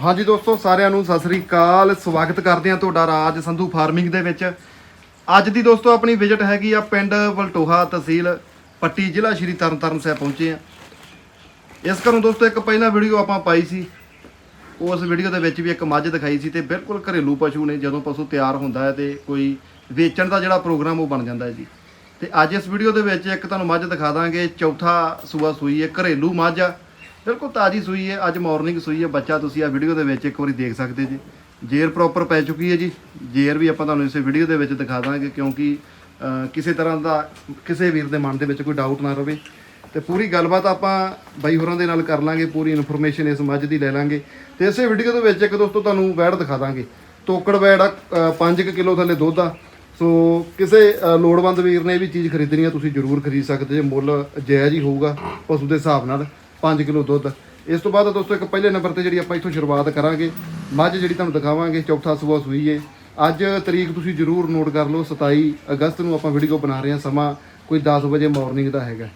ਹਾਂਜੀ ਦੋਸਤੋ, ਸਾਰਿਆਂ ਨੂੰ ਸਤਿ ਸ੍ਰੀ ਅਕਾਲ। ਸਵਾਗਤ ਕਰਦੇ ਹਾਂ ਤੁਹਾਡਾ ਰਾਜ ਸੰਧੂ ਫਾਰਮਿੰਗ ਦੇ ਵਿੱਚ। ਅੱਜ ਦੀ ਦੋਸਤੋ, ਆਪਣੀ ਵਿਜ਼ਿਟ ਹੈਗੀ ਆ ਪਿੰਡ ਵਲਟੋਹਾ ਤਹਿਸੀਲ ਪੱਟੀ ਜ਼ਿਲ੍ਹਾ ਸ਼੍ਰੀ ਤਰਨਤਾਰਨ ਸਾਹਿਬ ਪਹੁੰਚੇ ਆ ਇਸ ਘਰੋਂ ਦੋਸਤੋ, ਇੱਕ ਪਹਿਲਾਂ ਵੀਡੀਓ ਆਪਾਂ ਪਾਈ ਸੀ। ਉਸ ਵੀਡੀਓ ਦੇ ਵਿੱਚ ਵੀ ਇੱਕ ਮੱਝ ਦਿਖਾਈ ਸੀ ਤੇ ਬਿਲਕੁਲ ਘਰੇਲੂ ਪਸ਼ੂ ਨੇ, ਜਦੋਂ ਪਸ਼ੂ ਤਿਆਰ ਹੁੰਦਾ ਹੈ ਤੇ ਕੋਈ ਵੇਚਣ ਦਾ ਜਿਹੜਾ ਪ੍ਰੋਗਰਾਮ ਉਹ ਬਣ ਜਾਂਦਾ ਹੈ ਜੀ। ਤੇ ਅੱਜ ਇਸ ਵੀਡੀਓ ਦੇ ਵਿੱਚ ਇੱਕ ਤੁਹਾਨੂੰ ਮੱਝ ਦਿਖਾ ਦਾਂਗੇ। ਚੌਥਾ ਸੂਆ ਸੂਈ ਹੈ, ਘਰੇਲੂ ਮੱਝ। ਆ ਬਿਲਕੁਲ ਤਾਜ਼ੀ ਸੂਈ ਹੈ, ਅੱਜ ਮਾਰਨਿੰਗ ਸੂਈ ਹੈ। ਬੱਚਾ, ਤੁਸੀਂ ਆ ਵੀਡੀਓ ਦੇ ਵਿੱਚ ਇੱਕ ਵਾਰੀ ਦੇਖ ਸਕਦੇ ਜੀ। ਜੇਰ ਪ੍ਰੋਪਰ ਪੈ ਚੁੱਕੀ ਹੈ ਜੀ। ਜੇਰ ਵੀ ਆਪਾਂ ਤੁਹਾਨੂੰ ਇਸੇ ਵੀਡੀਓ ਦੇ ਵਿੱਚ ਦਿਖਾ ਦਾਂਗੇ, ਕਿਉਂਕਿ ਕਿਸੇ ਤਰ੍ਹਾਂ ਦਾ, ਕਿਸੇ ਵੀਰ ਦੇ ਮਨ ਦੇ ਵਿੱਚ ਕੋਈ ਡਾਊਟ ਨਾ ਰਹੇ ਤੇ ਪੂਰੀ ਗੱਲਬਾਤ ਆਪਾਂ ਬਾਈ ਹੋਰਾਂ ਦੇ ਨਾਲ ਕਰ ਲਾਂਗੇ, ਪੂਰੀ ਇਨਫੋਰਮੇਸ਼ਨ ਇਸ ਮੱਝ ਦੀ ਲੈ ਲਾਂਗੇ। ਤੇ ਇਸੇ ਵੀਡੀਓ ਦੇ ਵਿੱਚ ਇੱਕ ਦੋਸਤੋ ਤੁਹਾਨੂੰ ਵੈੜ ਦਿਖਾ ਦਾਂਗੇ। ਤੋਕੜ ਵੈੜ ਆ 5 ਕਿਲੋ ਥੱਲੇ ਦੁੱਧ ਆ। ਸੋ, ਕਿਸੇ ਲੋੜਵੰਦ ਵੀਰ ਨੇ ਇਹ ਵੀ ਚੀਜ਼ ਖਰੀਦਣੀ ਆ, ਤੁਸੀਂ ਜ਼ਰੂਰ ਖਰੀਦ ਸਕਦੇ ਜੇ। ਮੁੱਲ ਜਾਇਜ਼ ਹੀ ਹੋਊਗਾ ਪਸ਼ੂ ਦੇ ਹਿਸਾਬ ਨਾਲ। 5 ਕਿਲੋ ਦੁੱਧ। ਇਸ ਤੋਂ ਬਾਅਦ ਦੋਸਤੋ, ਇੱਕ ਪਹਿਲੇ ਨੰਬਰ ਤੇ ਜਿਹੜੀ ਆਪਾਂ ਇੱਥੋਂ ਸ਼ੁਰੂਆਤ ਕਰਾਂਗੇ, ਮੱਝ ਜਿਹੜੀ ਤੁਹਾਨੂੰ ਦਿਖਾਵਾਂਗੇ, ਚੌਥਾ ਸੂਆ ਸੂਈ ਏ। ਅੱਜ ਤਰੀਕ ਤੁਸੀਂ ਜ਼ਰੂਰ ਨੋਟ ਕਰ ਲਓ 27 ਅਗਸਤ ਨੂੰ ਆਪਾਂ ਵੀਡੀਓ ਬਣਾ ਰਹੇ ਹਾਂ ਸਮਾਂ, ਕੋਈ 10 ਵਜੇ ਮਾਰਨਿੰਗ ਦਾ ਹੈਗਾ।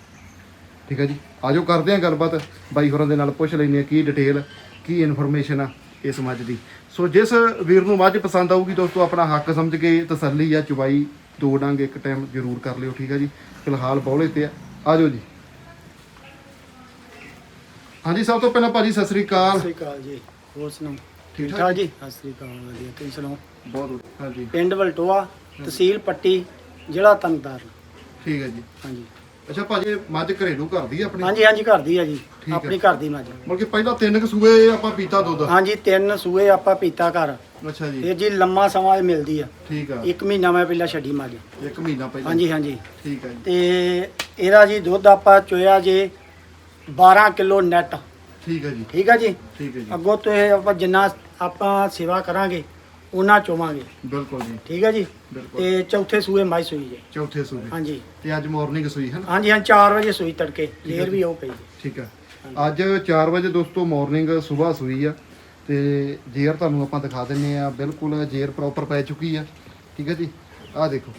ਠੀਕ ਹੈ ਜੀ? ਆਜੋ ਕਰਦੇ ਹਾਂ ਗੱਲਬਾਤ, ਬਾਈ ਹੋਰਾਂ ਦੇ ਨਾਲ ਪੁੱਛ ਲੈਂਦੇ ਹਾਂ ਕੀ ਡਿਟੇਲ ਕੀ ਇਨਫੋਰਮੇਸ਼ਨ ਆ ਇਸ ਮੱਝ ਦੀ। ਸੋ ਜਿਸ ਵੀਰ ਨੂੰ ਮੱਝ ਪਸੰਦ ਆਊਗੀ ਦੋਸਤੋ, ਆਪਣਾ ਹੱਕ ਸਮਝ ਕੇ ਤਸੱਲੀ ਜਾਂ ਚੁਬਾਈ ਦੋ ਡੰਗ ਇੱਕ ਟਾਈਮ ਜ਼ਰੂਰ ਕਰ ਲਿਓ, ਠੀਕ ਹੈ ਜੀ? ਫਿਲਹਾਲ ਬੌਲੇ ਤੇ ਆ। ਆਜੋ ਜੀ। ਹਾਂਜੀ ਸਭ ਤੋਂ ਪਹਿਲਾਂ ਭਾਜੀ ਸਤਿ ਸ੍ਰੀ ਅਕਾਲ। ਸਤਿ ਸ਼੍ਰੀ ਅਕਾਲ ਜੀ। ਹੋਰ ਸੁਣਾਓ? ਠੀਕ ਠੀਕ? ਜੀ? ਸਤਿ ਸ਼੍ਰੀ ਅਕਾਲ ਵਧੀਆ। ਤੁਸੀਂ ਸੁਣਾਓ? ਬਹੁਤ। ਹਾਂਜੀ। ਪਿੰਡ ਵਲਟੋਆ ਤਹਿਸੀਲ ਪੱਟੀ ਜ਼ਿਲ੍ਹਾ ਤਰਨਤਾਰਨ ਠੀਕ ਹੈ ਜੀ। ਹਾਂਜੀ। ਅੱਛਾ ਭਾਜੀ ਮੱਝ ਘਰੇਲੂ ਘਰ ਦੀ ਆ ਆਪਣੀ? ਹਾਂਜੀ ਹਾਂਜੀ ਘਰ ਦੀ ਆ ਜੀ। ਠੀਕ ਹੈ। ਆਪਣੀ ਘਰ ਦੀ ਮੱਝ। ਮਤਲਬ ਕਿ ਪਹਿਲਾਂ ਤਿੰਨ ਕੁ ਸੂਏ ਆਪਾਂ ਪੀਤਾ ਦੁੱਧ? ਹਾਂਜੀ ਤਿੰਨ ਸੂਏ ਆਪਾਂ ਪੀਤਾ ਘਰ। ਅੱਛਾ ਜੀ। ਇਹ ਜੀ ਲੰਮਾ ਸਮਾਂ ਇਹ ਮਿਲਦੀ ਆ। ਠੀਕ ਆ। ਇੱਕ ਮਹੀਨਾ ਮੈਂ ਪਹਿਲਾਂ ਛੱਡੀ ਮੱਝ। ਇੱਕ ਮਹੀਨਾ ਪਹਿਲਾਂ? ਹਾਂਜੀ ਹਾਂਜੀ। ਠੀਕ ਆ ਜੀ। ਤੇ ਇਹਦਾ ਜੀ ਦੁੱਧ ਆਪਾਂ ਚੋਇਆ ਜੇ 12 ਕਿਲੋ ਨੈਟ ਠੀਕ ਆ ਜੀ। ਠੀਕ ਆ ਜੀ? ਠੀਕ ਹੈ ਜੀ। ਅੱਗੋਂ ਤੋਂ ਇਹ ਆਪਾਂ ਜਿੰਨਾ ਆਪਾਂ ਸੇਵਾ ਕਰਾਂਗੇ ਉਹਨਾਂ ਚੋਵਾਂਗੇ। ਬਿਲਕੁਲ ਜੀ। ਠੀਕ ਆ ਜੀ? ਬਿਲਕੁਲ। ਤੇ ਚੌਥੇ ਸੂਏ ਮਾਈ ਸੂਈ ਜੇ। ਚੌਥੇ ਸੂਏ। ਹਾਂਜੀ। ਤੇ ਅੱਜ ਮਾਰਨਿੰਗ ਸੂਈ ਹੈ ਨਾ? ਹਾਂਜੀ ਹਾਂ 4 ਵਜੇ ਸੂਈ ਤੜਕੇ। ਲੇਰ ਵੀ ਉਹ ਪਈ ਜੀ। ਠੀਕ ਆ ਅੱਜ 4 ਵਜੇ ਦੋਸਤੋ ਮਾਰਨਿੰਗ ਸਵੇਰ ਸੂਈ ਆ। ਤੇ ਜੇਰ ਤੁਹਾਨੂੰ ਆਪਾਂ ਦਿਖਾ ਦਿੰਨੇ ਆ। ਬਿਲਕੁਲ ਜੇਰ ਪ੍ਰੋਪਰ ਪੈ ਚੁੱਕੀ ਆ। ਠੀਕ ਹੈ ਜੀ? ਆਹ ਦੇਖੋ।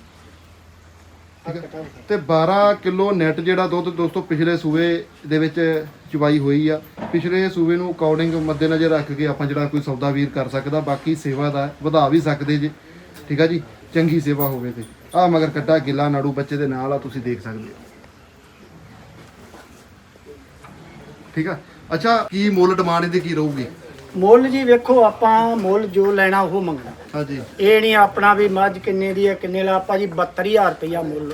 ਠੀਕ ਹੈ। ਤੇ 12 ਕਿਲੋ ਨੈਟ ਜਿਹੜਾ ਦੁੱਧ ਦੋਸਤੋ ਪਿਛਲੇ ਸੂਏ ਦੇ ਵਿੱਚ ਚਵਾਈ ਹੋਈ ਆ। ਪਿਛਲੇ ਸੂਏ ਨੂੰ ਅਕੋਰਡਿੰਗ ਮੱਦੇਨਜ਼ਰ ਰੱਖ ਕੇ ਆਪਾਂ ਜਿਹੜਾ ਕੋਈ ਸੌਦਾ ਵੀਰ ਕਰ ਸਕਦਾ, ਬਾਕੀ ਸੇਵਾ ਦਾ ਵਧਾ ਵੀ ਸਕਦੇ ਜੇ। ਠੀਕ ਆ ਜੀ, ਚੰਗੀ ਸੇਵਾ ਹੋਵੇ ਤੇ। ਆ ਮਗਰ ਕੱਟਾ ਗਿੱਲਾ ਨਾੜੂ, ਬੱਚੇ ਦੇ ਨਾਲ ਆ, ਤੁਸੀਂ ਦੇਖ ਸਕਦੇ ਹੋ। ਠੀਕ ਆ? ਅੱਛਾ, ਕੀ ਮੁੱਲ ਡਿਮਾਂਡ ਇਹਦੀ ਕੀ ਰਹੂਗੀ? ਮੁੱਲ ਜੀ ਵੇਖੋ ਆਪਾਂ ਮੁੱਲ ਜੋ ਲੈਣਾ ਉਹ ਮੰਗਣਾ। ਹਾਂਜੀ। ਇਹ ਨਹੀਂ ਆਪਣਾ ਵੀ ਮੱਝ ਕਿੰਨੇ ਦੀ ਹੈ ਕਿੰਨੇ ਲਾ ਆਪਾਂ ਜੀ 72000 ਰੁਪਇਆ ਮੁੱਲ।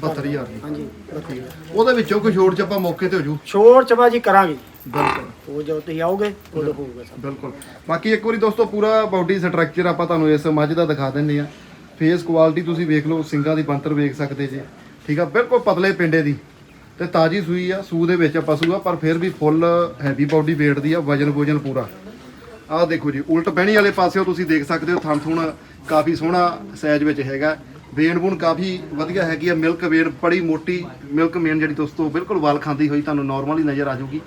72000 ਦੀ। ਹਾਂਜੀ। 32 ਉਹਦੇ ਵਿੱਚੋਂ ਕੋਈ ਛੋੜ ਚ ਆਪਾਂ ਮੌਕੇ ਤੇ ਹੋ ਜੂ। ਛੋੜ ਚਬਾ ਜੀ ਕਰਾਂਗੇ। ਬਿਲਕੁਲ। ਉਹ ਜਦੋਂ ਤੁਸੀਂ ਆਓਗੇ ਉਦੋਂ ਹੋਊਗਾ ਸਭ। ਬਿਲਕੁਲ। ਬਾਕੀ ਇੱਕ ਵਾਰੀ ਦੋਸਤੋ ਪੂਰਾ ਬਾਡੀ ਸਟਰਕਚਰ ਆਪਾਂ ਤੁਹਾਨੂੰ ਇਸ ਮੱਝ ਦਾ ਦਿਖਾ ਦਿੰਨੇ ਆ ਫੇਸ ਕੁਆਲਿਟੀ ਤੁਸੀਂ ਵੇਖ ਲਓ ਸਿੰਗਾਂ ਦੀ ਬੰਤਰ ਵੇਖ ਸਕਦੇ ਜੀ। ਠੀਕ ਆ ਬਿਲਕੁਲ ਪਤਲੇ ਪਿੰਡੇ ਦੀ। ਤੇ ਤਾਜੀ ਸੂਈ ਆ ਸੂ ਦੇ ਵਿੱਚ ਪਸ਼ੂ ਆ ਪਰ ਫਿਰ ਵੀ ਫੁੱਲ ਹੈਵੀ ਬਾਡੀ weight ਦੀ ਆ ਵਜਨ ਵਜਨ ਪੂਰਾ। ਆਹ ਦੇਖੋ ਜੀ, ਉਲਟ ਬਹਿਣੀ ਵਾਲੇ ਪਾਸਿਓ ਤੁਸੀਂ ਦੇਖ ਸਕਦੇ ਹੋ, ਥਣ ਥੁਣ ਕਾਫੀ ਸੋਹਣਾ ਸਾਈਜ਼ ਵਿੱਚ ਹੈਗਾ। ਵੇਨ ਬੂਨ ਕਾਫੀ ਵਧੀਆ ਹੈਗੀ ਆ, ਮਿਲਕ ਵੇਨ ਬੜੀ ਮੋਟੀ, ਮਿਲਕ ਮੇਨ ਜਿਹੜੀ ਦੋਸਤੋ ਬਿਲਕੁਲ ਵਾਲ ਖਾਂਦੀ ਹੋਈ ਤੁਹਾਨੂੰ ਨਾਰਮਲੀ ਨਜ਼ਰ ਆ ਜਾਊਗੀ।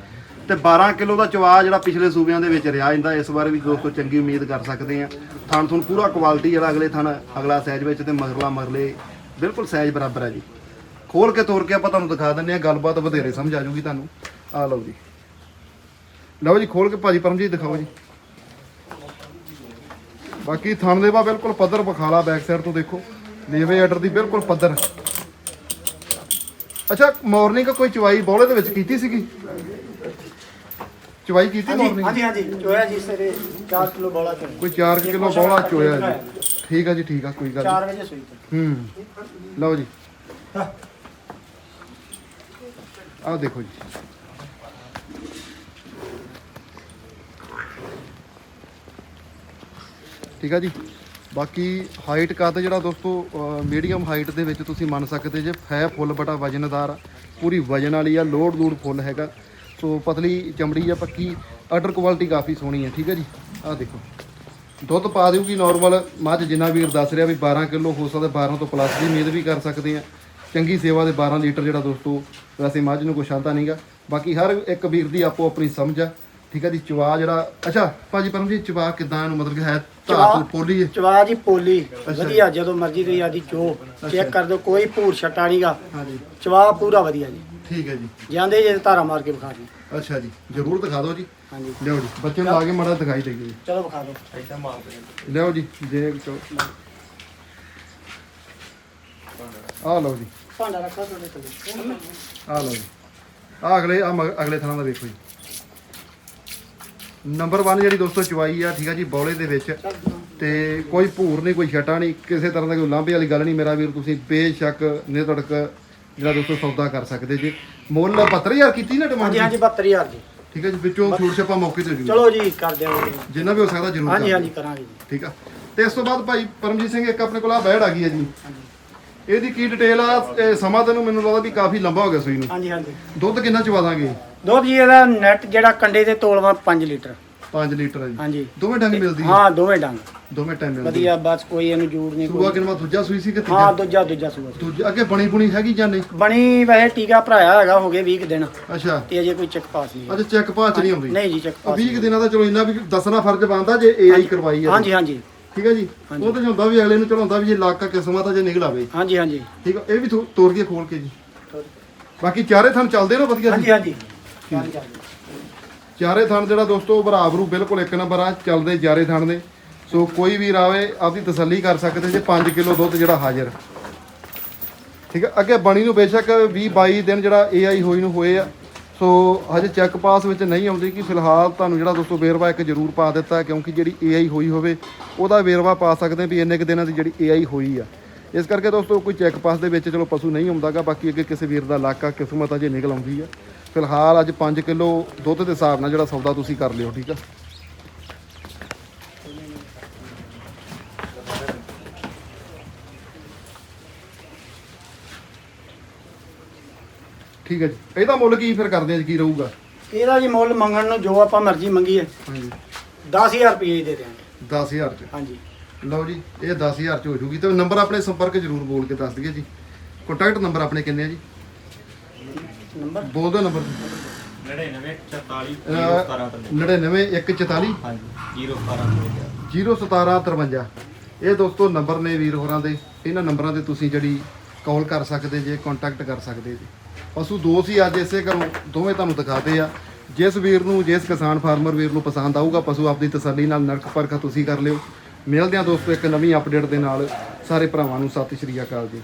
ਤੇ 12 ਕਿਲੋ ਦਾ ਚਵਾ ਜਿਹੜਾ ਪਿਛਲੇ ਸੂਬਿਆਂ ਦੇ ਵਿੱਚ ਰਿਹਾ ਜਾਂਦਾ ਇਸ ਵਾਰ ਵੀ ਦੋਸਤੋ ਚੰਗੀ ਉਮੀਦ ਕਰ ਸਕਦੇ ਆ ਥਣ ਥੁਣ ਪੂਰਾ ਕੁਆਲਿਟੀ ਜਿਹੜਾ ਅਗਲੇ ਥਣ, ਅਗਲਾ ਸਾਈਜ਼ ਵਿੱਚ ਤੇ ਮਗਰਲਾ ਮਰਲੇ ਬਿਲਕੁਲ ਸਾਈਜ਼ ਬਰਾਬਰ ਹੈ ਜੀ। ਖੋਲ ਕੇ ਤੋੜ ਕੇ ਆਪਾਂ ਤੁਹਾਨੂੰ ਦਿਖਾ ਦਿੰਨੇ ਆ ਗੱਲਬਾਤ ਵਧੇਰੇ ਸਮਝ ਆ ਜਾਊਗੀ ਤੁਹਾਨੂੰ। ਆ ਲਓ ਜੀ। ਲਓ ਜੀ, ਖੋਲ ਕੇ ਭਾਜੀ ਪਰਮਜੀਤ ਦਿਖਾਓ ਜੀ। ਬਾਕੀ ਥਣ ਦੇ ਬਾ ਬਿਲਕੁਲ ਪੱਧਰ ਬਖਾਲਾ ਬੈਕ ਸਾਈਡ ਤੋਂ ਦੇਖੋ। ਲੇਵੇ ਆਰਡਰ ਦੀ ਬਿਲਕੁਲ ਪੱਧਰ। ਅੱਛਾ ਮਾਰਨਿੰਗ ਕੋਈ ਚਵਾਈ ਬੌਲੇ ਦੇ ਵਿੱਚ ਕੀਤੀ ਸੀਗੀ? ਚਵਾਈ ਕੀਤੀ ਮਾਰਨਿੰਗ ਹਾਂਜੀ ਹਾਂਜੀ ਚੋਇਆ ਜੀ ਸਰੇ 4 ਕਿਲੋ ਬੋਲਾ ਚੋਇਆ। ਕੋਈ 4 ਕਿਲੋ ਬੌਲਾ ਚੋਇਆ ਜੀ। ਠੀਕ ਆ ਜੀ ਠੀਕ ਆ ਕੋਈ ਗੱਲ 4 ਵਜੇ ਸੂਈ ਹੂੰ ਲਓ ਜੀ। ਆਹ ਦੇਖੋ ਜੀ। ਠੀਕ ਆ ਜੀ। ਬਾਕੀ ਹਾਈਟ ਕੱਦ ਜਿਹੜਾ ਦੋਸਤੋ ਮੀਡੀਅਮ ਹਾਈਟ ਦੇ ਵਿੱਚ ਤੁਸੀਂ ਮੰਨ ਸਕਦੇ ਜੇ ਹੈ ਫੁੱਲ ਬਟਾ ਵਜਨਦਾਰ ਆ, ਪੂਰੀ ਵਜਨ ਵਾਲੀ ਆ ਲੋਡ ਲੂਡ ਫੁੱਲ ਹੈਗਾ। ਸੋ ਪਤਲੀ ਚਮੜੀ ਆ ਪੱਕੀ ਆਰਡਰ ਕੁਆਲਿਟੀ ਕਾਫੀ ਸੋਹਣੀ ਹੈ ਠੀਕ ਹੈ ਜੀ। ਆਹ ਦੇਖੋ। ਦੁੱਧ ਪਾ ਦੇਊਗੀ ਨਾਰਮਲ ਮੱਝ ਜਿੰਨਾ ਵੀਰ ਦੱਸ ਰਿਹਾ ਵੀ 12 ਕਿਲੋ ਹੋ ਸਕਦਾ 12 ਤੋਂ ਪਲੱਸ ਦੀ ਉਮੀਦ ਵੀ ਕਰ ਸਕਦੇ ਆ। ਚੰਗੀ ਸੇਵਾ ਦੇ 12 ਲੀਟਰ ਜਿਹੜਾ ਦੋਸਤੋ ਵੈਸੇ ਮੱਝ ਨੂੰ ਕੋਈ ਸ਼ਾਂਤਾ ਨਹੀਂਗਾ ਬਾਕੀ ਹਰ ਇੱਕ ਵੀਰ ਦੀ ਆਪੋ ਆਪਣੀ ਸਮਝ ਆ। ਠੀਕ ਆ ਜੀ ਚਵਾ ਜਿਹੜਾ ਅੱਛਾ ਭਾਜੀ ਪਰਮ ਜੀ ਚਵਾ ਕਿਦਾਂ ਇਹਨੂੰ ਮਤਲਬ ਕਿ ਹੈ ਧਾਰ ਚਵਾ- ਤੋਂ ਪੋਲੀ ਹੈ? ਚਵਾ ਜੀ ਪੋਲੀ। ਵਧੀਆ ਜਦੋਂ ਮਰਜ਼ੀ ਤੁਸੀਂ ਆਦੀ ਚੋ ਚੈੱਕ ਕਰ ਦਿਓ ਕੋਈ ਭੂਰ ਛਟਾ ਨਹੀਂਗਾ ਹਾਂਜੀ ਚਵਾ ਪੂਰਾ ਵਧੀਆ ਜੀ। ਠੀਕ ਹੈ ਜੀ। ਜਾਂਦੇ ਜੇ ਧਾਰਾ ਮਾਰ ਕੇ ਵਿਖਾ ਦਿਓ। ਅੱਛਾ ਜੀ ਜਰੂਰ ਦਿਖਾ ਦਿਓ ਜੀ। ਹਾਂਜੀ ਲਿਓ ਜੀ ਬੱਚੇ ਨੂੰ ਲਾ ਕੇ ਮਾੜਾ ਦਿਖਾਈ ਦੇਈਏ। ਜੀ ਚਲੋ ਵਿਖਾ ਦਿਓ। ਐਦਾਂ ਮਾਰ ਦੇ ਲਿਓ ਜੀ ਜੇ ਆ ਲਓ ਜੀ। ਭਾਂਡਾ ਰੱਖਾ ਤੁਹਾਡੇ ਕੋਲ। ਆ ਲਓ ਜੀ। ਆ ਅਗਲੇ ਆ ਅਗਲੇ ਥਾਂ ਦਾ ਵੇਖੋ ਜੀ। ਨੰਬਰ 1 ਜਿਹੜੀ ਦੋਸਤੋ ਚਵਾਈ ਆ ਠੀਕ ਆ ਜੀ ਬੌਲੇ ਦੇ ਵਿੱਚ। ਤੇ ਕੋਈ ਭੂਰ ਨਹੀਂ ਕੋਈ ਛਟਾ ਨਹੀਂ ਕਿਸੇ ਤਰ੍ਹਾਂ ਦਾ ਕੋਈ ਲਾਂਭੇ ਵਾਲੀ ਗੱਲ ਨਹੀਂ ਮੇਰਾ ਵੀਰ ਤੁਸੀਂ ਬੇਸ਼ੱਕ ਨਿਰਧੜਕ ਜਿਹੜਾ ਦੋਸਤੋ ਸੌਦਾ ਕਰ ਸਕਦੇ ਜੀ। ਮੁੱਲ 72000 ਕੀਤੀ ਨਾ ਡਿਮਾਂਡ ਹਾਂਜੀ ਹਾਂਜੀ 72000 ਜੀ। ਠੀਕ ਹੈ ਜੀ ਵਿੱਚੋਂ ਛੂਟ ਛਪਾ ਮੌਕੇ ਤੇ ਜੂ ਚਲੋ ਜੀ ਕਰ ਦਿਆਂਗੇ ਜਿੰਨਾ ਵੀ ਹੋ ਸਕਦਾ ਜ਼ਰੂਰ ਹਾਂਜੀ ਹਾਂਜੀ ਕਰਾਂਗੇ ਜੀ। ਠੀਕ ਆ। ਤੇ ਇਸ ਤੋਂ ਬਾਅਦ ਭਾਈ ਪਰਮਜੀਤ ਸਿੰਘ ਇੱਕ ਆਪਣੇ ਕੋਲ ਆ ਬੈੜ ਆ ਗਈ ਹੈ ਜੀ। ਇਹਦੀ ਕੀ ਡਿਟੇਲ ਆ? ਇਹ ਸਮਾਂ ਤੈਨੂੰ ਮੈਨੂੰ ਲੱਗਦਾ ਵੀ ਕਾਫੀ ਲੰਬਾ ਹੋ ਗਿਆ ਸੂਈ ਨੂੰ। ਹਾਂਜੀ ਹਾਂਜੀ। ਦੁੱਧ ਕਿੰਨਾ ਚਵਾ ਦਾਂਗੇ? ਦੁੱਧ ਜੀ ਇਹਦਾ ਨੈਟ ਜਿਹੜਾ ਕੰਡੇ ਤੇ ਤੋਲਵਾ 5 ਲੀਟਰ। 5 ਲੀਟਰ ਹੈ ਜੀ। ਹਾਂਜੀ। ਦੋਵੇਂ ਡੰਗ ਮਿਲਦੀ ਹੈ ਹਾਂ ਦੋਵੇਂ ਡੰਗ। ਦੋਵੇਂ ਟਾਈਮ ਮਿਲਦੀ ਵਧੀਆ ਬਸ ਕੋਈ ਇਹਨੂੰ ਜੂੜ ਨਹੀਂ ਸੂਆ ਕੋਈ ਕਿਨਵਾ ਦੂਜਾ ਸੂਈ ਸੀ ਕਿ ਹਾਂ ਤੀਜਾ ਦੂਜਾ ਦੂਜਾ ਸੂਆ ਦੂਜਾ ਅੱਗੇ ਬਣੀ ਬੁਣੀ ਹੈਗੀ ਜਾਂ ਨਹੀਂ? ਬਣੀ ਵੈਸੇ ਟੀਕਾ ਭਰਾਇਆ ਹੈਗਾ ਹੋ ਗਏ 20 ਕੁ ਦਿਨ। ਅੱਛਾ। ਤੇ ਅਜੇ ਕੋਈ ਚੈੱਕ ਪਾਸ ਨਹੀਂ ਅੱਜ ਚੈੱਕ ਪਾਸ ਨਹੀਂ ਆਉਂਦੀ? ਨਹੀਂ ਜੀ ਚੈੱਕ ਆ ਪਾਸ 20 ਕੁ ਦਿਨਾਂ ਦਾ ਚਲੋ ਇੰਨਾ ਵੀ ਦੱਸਣਾ ਫਰਜ਼ ਬਣਦਾ ਜੇ ਏਆਈ ਕਰਵਾਈ ਹੈ ਹਾਂਜੀ ਹਾਂਜੀ। ਠੀਕ ਹੈ ਜੀ? ਉਹ ਤਾਂ ਹੁੰਦਾ ਵੀ ਅਗਲੇ ਨੂੰ ਚਲਾਉਂਦਾ ਵੀ ਜੇ ਲੱਕ ਕਿਸਮਤ ਆ ਜੇ ਨਿਕਲ ਆਵੇ। ਹਾਂਜੀ ਹਾਂਜੀ। ਠੀਕ ਆ ਇਹ ਵੀ ਤੋੜ ਕੇ ਖੋਲ ਕੇ ਜੀ। ਬਾਕੀ ਚਾਰੇ ਥਣ ਚੱਲਦੇ ਨਾ ਵਧੀਆ ਜੀ? ਹਾਂਜੀ ਹਾਂਜੀ। ਚਾਰੇ ਥਣ ਜਿਹੜਾ ਦੋਸਤੋ ਬਰਾਬਰੂ ਬਿਲਕੁਲ ਇੱਕ ਨੰਬਰ ਆ ਚੱਲਦੇ ਚਾਰੇ ਥਣ ਨੇ। ਸੋ ਕੋਈ ਵੀ ਰਾਵੇ ਆਪਦੀ ਤਸੱਲੀ ਕਰ ਸਕਦੇ ਜੇ 5 ਕਿਲੋ ਦੁੱਧ ਜਿਹੜਾ ਹਾਜ਼ਰ। ਠੀਕ ਹੈ ਅੱਗੇ ਬਣੀ ਨੂੰ ਬੇਸ਼ੱਕ 20 22 ਦਿਨ ਜਿਹੜਾ ਏਆਈ ਹੋਈ ਨੂੰ ਹੋਏ ਆ। ਸੋ ਹਜੇ ਚੈੱਕ ਪਾਸ ਵਿੱਚ ਨਹੀਂ ਆਉਂਦੀ ਕਿ ਫਿਲਹਾਲ ਤੁਹਾਨੂੰ ਜਿਹੜਾ ਦੋਸਤੋ ਵੇਰਵਾ ਇੱਕ ਜ਼ਰੂਰ ਪਾ ਦਿੱਤਾ ਕਿਉਂਕਿ ਜਿਹੜੀ ਏਆਈ ਹੋਈ ਹੋਵੇ, ਉਹਦਾ ਵੇਰਵਾ ਪਾ ਸਕਦੇ ਵੀ ਇੰਨੇ ਕੁ ਦਿਨਾਂ ਦੀ ਜਿਹੜੀ ਏਆਈ ਹੋਈ ਆ। ਇਸ ਕਰਕੇ ਦੋਸਤੋ ਕੋਈ ਚੈੱਕ ਪਾਸ ਦੇ ਵਿੱਚ ਚਲੋ ਪਸ਼ੂ ਨਹੀਂ ਆਉਂਦਾਗਾ, ਬਾਕੀ ਅੱਗੇ ਕਿਸੇ ਵੀਰ ਦਾ ਇਲਾਕਾ, ਕਿਸਮਤ ਆ ਜੇ ਨਿਕਲ ਆਉਂਦੀ ਆ। ਫਿਲਹਾਲ ਅੱਜ 5 ਕਿਲੋ ਦੁੱਧ ਦੇ ਹਿਸਾਬ ਨਾਲ ਜਿਹੜਾ ਸੌਦਾ ਤੁਸੀਂ ਕਰ ਲਿਓ, ਠੀਕ ਆ? ਠੀਕ ਹੈ ਜੀ। ਇਹਦਾ ਮੁੱਲ ਕੀ ਫਿਰ ਕਰਦੇ ਆ ਜੀ ਕੀ ਰਹੂਗਾ? ਇਹਦਾ ਜੀ ਮੁੱਲ ਮੰਗਣ ਨੂੰ ਜੋ ਆਪਾਂ ਮਰਜ਼ੀ ਮੰਗੀਏ। ਹਾਂਜੀ। 10000 ਰੁਪਏ ਦੇ ਦਿਆਂਗੇ। 10000 ਚ? ਹਾਂਜੀ। ਲਓ ਜੀ ਇਹ 10000 ਚ ਹੋ ਜੂਗੀ। ਤੇ ਨੰਬਰ ਆਪਣੇ ਸੰਪਰਕ ਜ਼ਰੂਰ ਬੋਲ ਕੇ ਦੱਸ ਦਈਏ ਜੀ। ਕੰਟੈਕਟ ਨੰਬਰ ਆਪਣੇ ਕਿੰਨੇ ਆ ਜੀ? ਨੰਬਰ? ਬੋਲ ਦਿਓ ਨੰਬਰ। 99 44 ਅਹ, 99 144 ਹਾਂਜੀ 017 01753 ਇਹ ਦੋਸਤੋ ਨੰਬਰ ਨੇ ਵੀਰ ਹੋਰਾਂ ਦੇ। ਇਹਨਾਂ ਨੰਬਰਾਂ ਤੇ ਤੁਸੀਂ ਜਿਹੜੀ ਕਾਲ ਕਰ ਸਕਦੇ ਜੇ ਕੰਟੈਕਟ ਕਰ ਸਕਦੇ ਜੀ। ਪਸ਼ੂ ਦੋ ਸੀ ਅੱਜ ਇਸੇ ਘਰੋਂ ਦੋਵੇਂ ਤੁਹਾਨੂੰ ਦਿਖਾਤੇ ਆ। ਜਿਸ ਵੀਰ ਨੂੰ, ਜਿਸ ਕਿਸਾਨ ਫਾਰਮਰ ਵੀਰ ਨੂੰ ਪਸੰਦ ਆਊਗਾ, ਪਸ਼ੂ ਆਪਦੀ ਤਸੱਲੀ ਨਾਲ ਨਰਕ ਪਰਖਾ ਤੁਸੀਂ ਕਰ ਲਿਓ। ਮਿਲਦੇ ਹਾਂ ਦੋਸਤੋ ਇੱਕ ਨਵੀਂ ਅਪਡੇਟ ਦੇ ਨਾਲ। ਸਾਰੇ ਭਰਾਵਾਂ ਨੂੰ ਸਤਿ ਸ਼੍ਰੀ ਅਕਾਲ ਜੀ।